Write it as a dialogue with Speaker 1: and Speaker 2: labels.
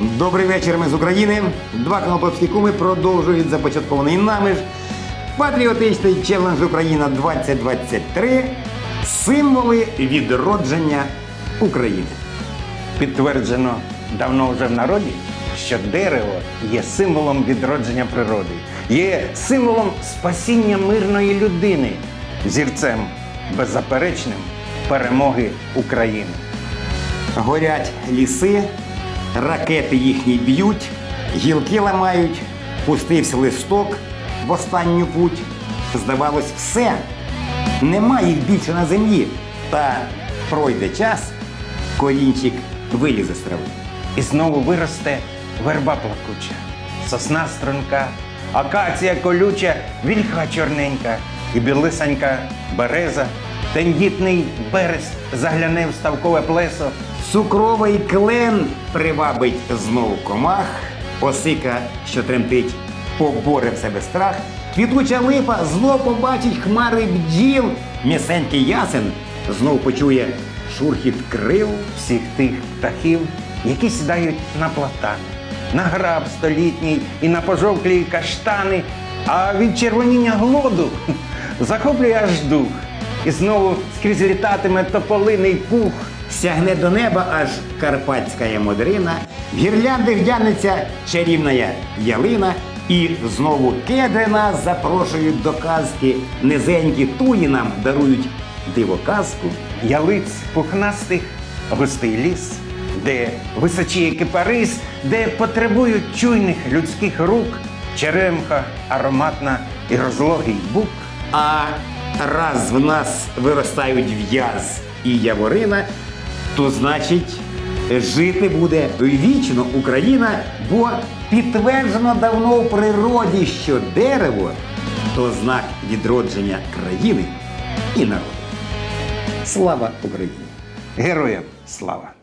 Speaker 1: Добрий вечір, ми з України. Два конотопські куми продовжують започаткований нами ж патріотичний челендж Україна 2023 символи відродження України.
Speaker 2: Підтверджено давно вже в народі, що дерево є символом відродження природи, є символом спасіння мирної людини, зірцем беззаперечним перемоги України.
Speaker 1: Горять ліси, ракети їхні б'ють, гілки ламають, пустився листок в останню путь. Здавалось, все. Нема їх більше на землі. Та пройде час, корінчик вилізе з трави.
Speaker 2: І знову виросте верба плакуча, сосна струнка, акація колюча, вільха чорненька і білисанька береза, тендітний берест загляне в ставкове плесо.
Speaker 1: Цукровий клен привабить знов комах, осика, що тремтить, поборе в себе страх. Квітуча липа знов побачить хмари бджіл, м'ясенький ясен знов почує шурхіт крил.
Speaker 2: всіх тих птахів, які сідають на платани, на граб столітній і на пожовклі каштани, а від червоніння глоду захоплює аж дух. І знову скрізь літатиме тополиний пух.
Speaker 1: Сягне до неба аж карпатська модрина, в гірлянди вдягнеться чарівна ялина, і знову кедри нас запрошують до казки. Низенькі туї нам дарують дивоказку.
Speaker 2: ялиць пухнастих, густий ліс, де височіє кипарис, де потребують чуйних людських рук, черемха ароматна і розлогий бук.
Speaker 1: А раз в нас виростають в'яз і яворина, то значить жити буде вічно Україна, бо підтверджено давно в природі, що дерево то знак відродження країни і народу. Слава Україні!
Speaker 2: Героям слава!